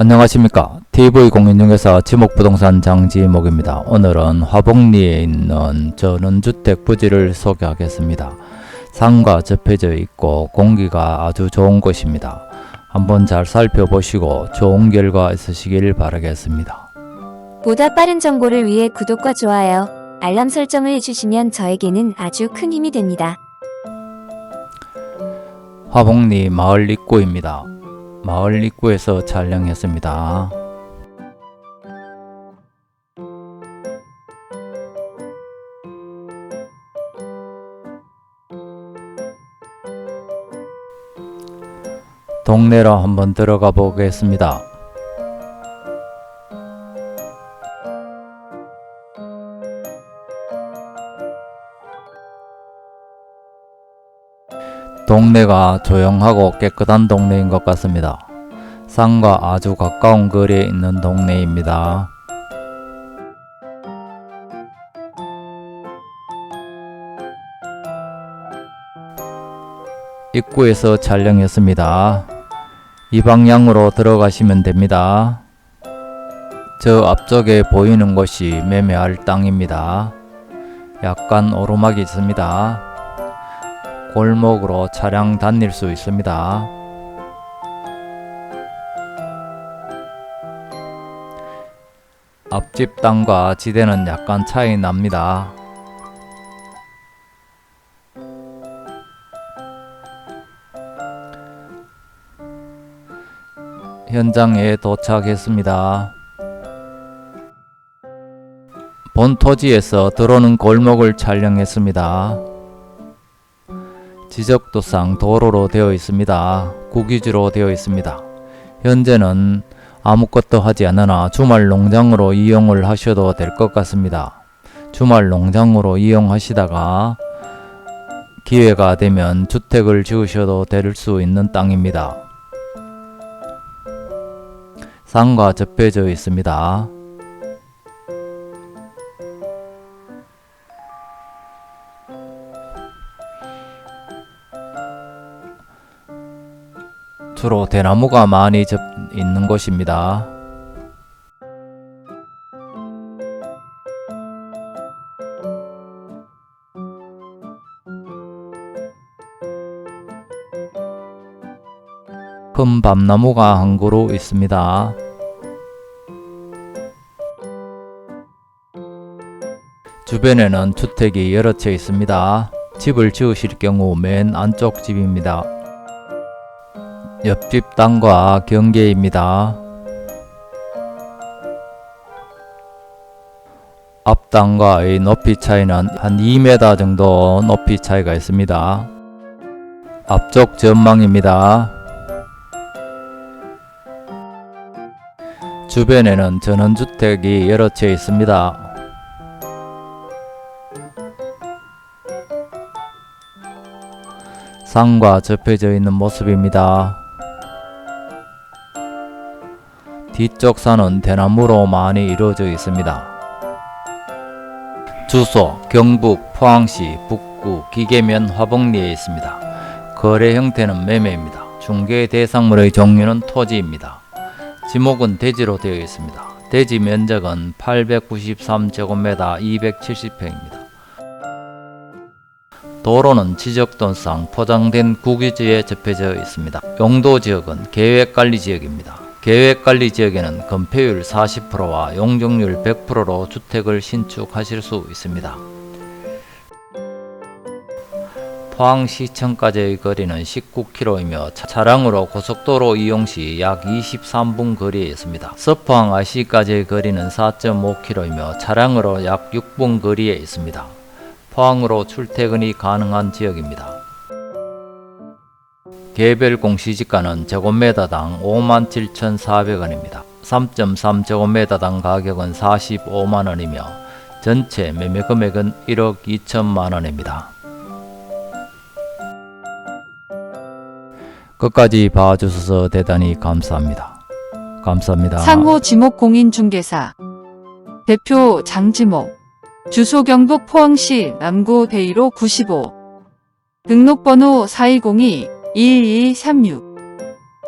안녕하십니까. TV공인중개사 지목부동산 장지목입니다. 오늘은 화복리에 있는 전원주택 부지를 소개하겠습니다. 산과 접해져 있고 공기가 아주 좋은 곳입니다. 한번 잘 살펴보시고 좋은 결과 있으시길 바라겠습니다. 보다 빠른 정보를 위해 구독과 좋아요, 알람 설정을 해주시면 저에게는 아주 큰 힘이 됩니다. 화복리 마을 입구입니다. 마을 입구에서 촬영했습니다. 동네로 한번 들어가 보겠습니다. 동네가 조용하고 깨끗한 동네인 것 같습니다. 산과 아주 가까운 거리에 있는 동네입니다. 입구에서 촬영했습니다. 이 방향으로 들어가시면 됩니다. 저 앞쪽에 보이는 곳이 매매할 땅입니다. 약간 오르막이 있습니다. 골목으로 차량 다닐 수 있습니다. 앞집 땅과 지대는 약간 차이 납니다. 현장에 도착했습니다. 본 토지에서 들어오는 골목을 촬영했습니다. 지적도상 도로로 되어 있습니다. 국유지로 되어 있습니다. 현재는 아무것도 하지 않으나 주말 농장으로 이용을 하셔도 될 것 같습니다. 주말 농장으로 이용하시다가 기회가 되면 주택을 지으셔도 될 수 있는 땅입니다. 산과 접해져 있습니다. 주로 대나무가 많이 접 있는 곳입니다. 큰 밤나무가 한 그루 있습니다. 주변에는 주택이 여러 채 있습니다. 집을 지으실 경우 맨 안쪽 집입니다. 옆집 땅과 경계입니다. 앞 땅과의 높이 차이는 한 2m 정도 높이 차이가 있습니다. 앞쪽 전망입니다. 주변에는 전원주택이 여러 채 있습니다. 산과 접해져 있는 모습입니다. 뒤쪽 산은 대나무로 많이 이루어져 있습니다. 주소 경북 포항시 북구 기계면 화복리에 있습니다. 거래 형태는 매매입니다. 중개 대상물의 종류는 토지입니다. 지목은 대지로 되어 있습니다. 대지 면적은 893제곱미터 270평입니다. 도로는 지적도상 포장된 국유지에 접해져 있습니다. 용도 지역은 계획관리 지역입니다. 계획관리 지역에는 건폐율 40%와 용적률 100%로 주택을 신축하실 수 있습니다. 포항시청까지의 거리는 19km이며 차량으로 고속도로 이용 시 약 23분 거리에 있습니다. 서포항 IC까지의 거리는 4.5km이며 차량으로 약 6분 거리에 있습니다. 포항으로 출퇴근이 가능한 지역입니다. 개별 공시지가는 제곱미터당 57,400원입니다. 3.3제곱미터당 가격은 45만원이며 전체 매매 금액은 1억 2천만 원입니다. 끝까지 봐주셔서 대단히 감사합니다. 감사합니다. 상호 지목 공인중개사 대표 장지목 주소 경북 포항시 남구 대이로 95 등록번호 4202-2236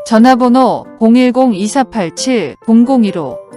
전화번호 010-2487-0015